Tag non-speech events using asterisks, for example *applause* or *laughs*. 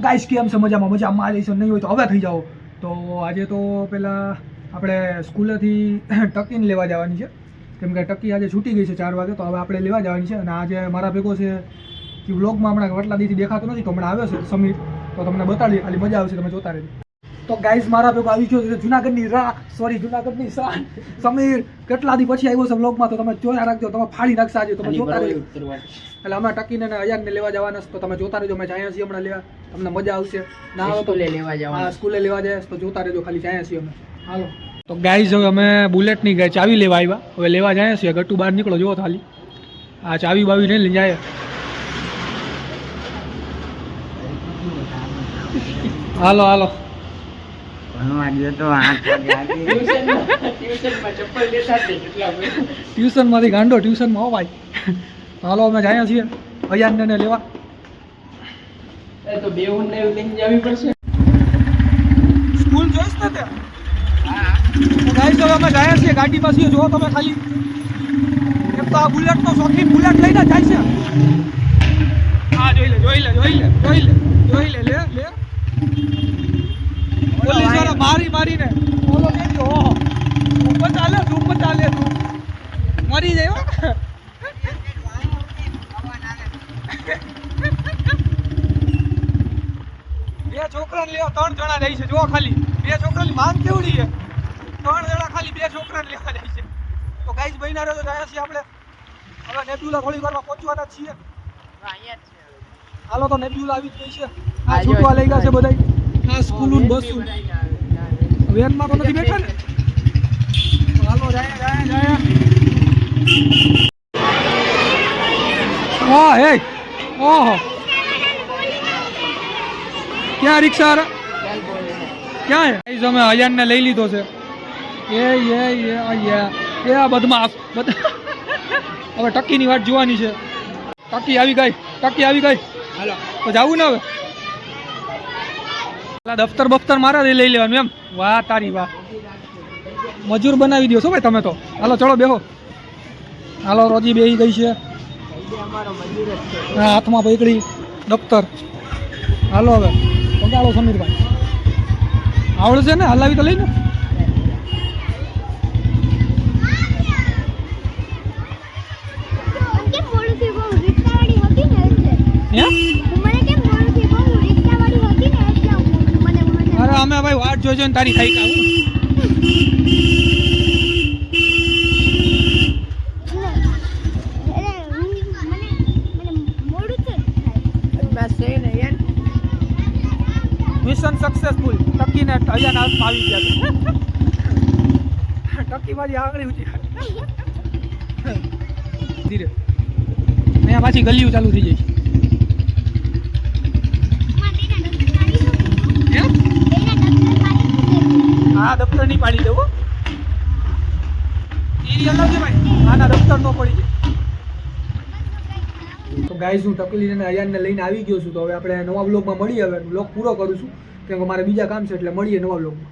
Guys કેમ છે? મજામાં મજામાં. આ છે. નહીં હોય તો હવે થઈ જાઓ. તો આજે તો પહેલાં આપણે સ્કૂલેથી *clears throat* ટકીને લેવા જવાની છે. કેમ કે ટકી આજે છૂટી ગઈ છે ચાર વાગે, તો હવે આપણે લેવા જવાની છે. અને આજે મારા ભેગો છે કે વ્લોગમાં હમણાં વટલા દીથી દેખાતો નથી, તો હમણાં આવ્યો છે સમીર. તો તમને બતાડીએ. ખાલી મજા આવશે, તમે જોતા રહેજો. તો ગાઈસ મારા ભેગો આવી ગયો છે જુનાગઢની રા સોરી જુનાગઢની શાન. સમીર કેટલા દી પછી આવ્યો છે બ્લોગમાં તો તમે જોયા રાખજો તમે ફાડી નાખશે આજે. તમે જોતા રહેજો. એટલે અમે ટકીને ને અયાનને લેવા જવાના છે તો તમે જોતા રહેજો. અમે જાયા છીએ હમણાં લેવા. તમને મજા આવશે. ના આવે તો લેવા હા જવાનું સ્કૂલે લેવા જાય તો જોતા રહેજો ખાલી જાયા છીએ અમે હાલો. તો ગાઈઝ હવે અમે બુલેટની ગાય ચાવી લેવા આવ્યા. હવે લેવા જાય છીએ. ગટ્ટુ બહાર નીકળો જુઓ ખાલી. આ ચાવી બાવી નહીં લઈ જાય. હાલો હાલો. ભણવા ગયો તો ટ્યુશન. ટ્યુશનમાંથી ગાંડો ટ્યુશનમાં હો ભાઈ. હાલો અમે જાય છીએ. અયાન ને લેવા. તો બે ઊંડ લઈને જવી પડશે. સ્કૂલ જોઈશ ને ત્યાં? ગાઈઝ હવે અમે ગયા છીએ. ગાડી છીએ જો તમે ખાલી. એક તો આ બુલેટનો શોખીન બુલેટ લઈને જાય છે. હા જોઈ લે જોઈ લે જોઈ લે જોઈ લે જોઈ લે લે લે. મારી મારીને. બોલો કે ઓહો ઉપર ચાલે તું ઉપર ચાલે તું. મરી જાય બે છોકરાને લેવા ત્રણ જણા જાય છે. જો ખાલી. બે છોકરાની માંગ કેવડી છે? ત્રણ જણા ખાલી બે છોકરાને લેવા જાય છે. તો ગાઈસ બહેના રહ્યો તો જાય છીએ આપણે. હવે નેબ્યુલા થોડી વારમાં પહોંચવાના છીએ. હાલો તો નેબ્યુલા આવી જ ગઈ છે. આ છૂટવા લઈ ગયા છે. બધા આ સ્કૂલ બસું. વેનમાં તો નથી બેઠા ને? હાલો જાય જાય જાય. વાહ હે. ઓહો. ક્યાં રિક્ષા ક્યાં હે? અમે અયાનને લઈ લીધો છે. એ એ એ એ આ બદમાશ. બદ *laughs* હવે ટકીની વાટ જોવાની છે. ટકી આવી ગઈ ટકી આવી ગઈ. હાલો. તો જવું ને હવે? દફતર બફતર મારા લઈ લેવાનું એમ. વાહ, તારી વાહ. મજૂર બનાવી દો છો ભાઈ તમે તો. હાલો, ચલો, બેહો. હાલો, રોજી બેહી ગઈ છે. હાથમાં પકડી દફતર. હાલો હવે. પગાડો સમીરભાઈ. આવડશે ને? હલાવી તો લઈને કેમ મોડુંથી બહુ રિક્ષાવાળી હતી ને એટલે હે મને કેમ મોડુંથી બહુ રિક્ષાવાળી હતી ને એટલે હું- મને મને અમે ભાઈ વાટ જોજો ને તારી થઈ કાવું મિશન સક્સેસફુલ ટકીને અજાન આવી ગયા ટકી મારી આંગળી ઊંચી ધીરે. અહીંયા પાછી ગલીઓ ચાલુ થઈ જાય છે એમ આ દફતર નહીં પાડી દેવો આના દફતર નો પડી જાય. તો ગાઈઝ હું અયાનને લઈને આવી ગયો છું, તો હવે આપણે નવા બ્લોગમાં મળીએ, હવે બ્લોગ પૂરો કરું છું. કેમ કે મારે બીજા કામ છે, એટલે મળીએ નવા બ્લોગમાં